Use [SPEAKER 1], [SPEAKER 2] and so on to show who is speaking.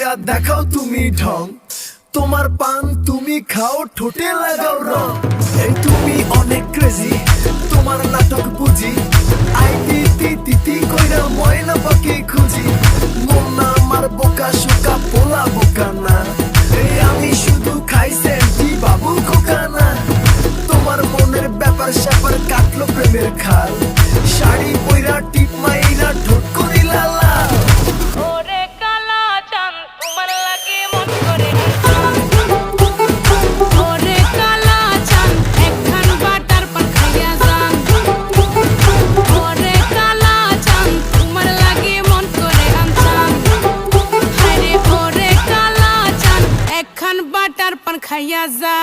[SPEAKER 1] কইরা
[SPEAKER 2] দেখাও তুমি ঢং। তোমার পান তুমি খাও, ঠোঁটে লাগাও রং। এই তুমি অনেক ক্রেজি তোমার নাটক বুঝি আই তি তি তি কইরা ময়না পাখি খুঁজি।
[SPEAKER 1] খাইয়া যা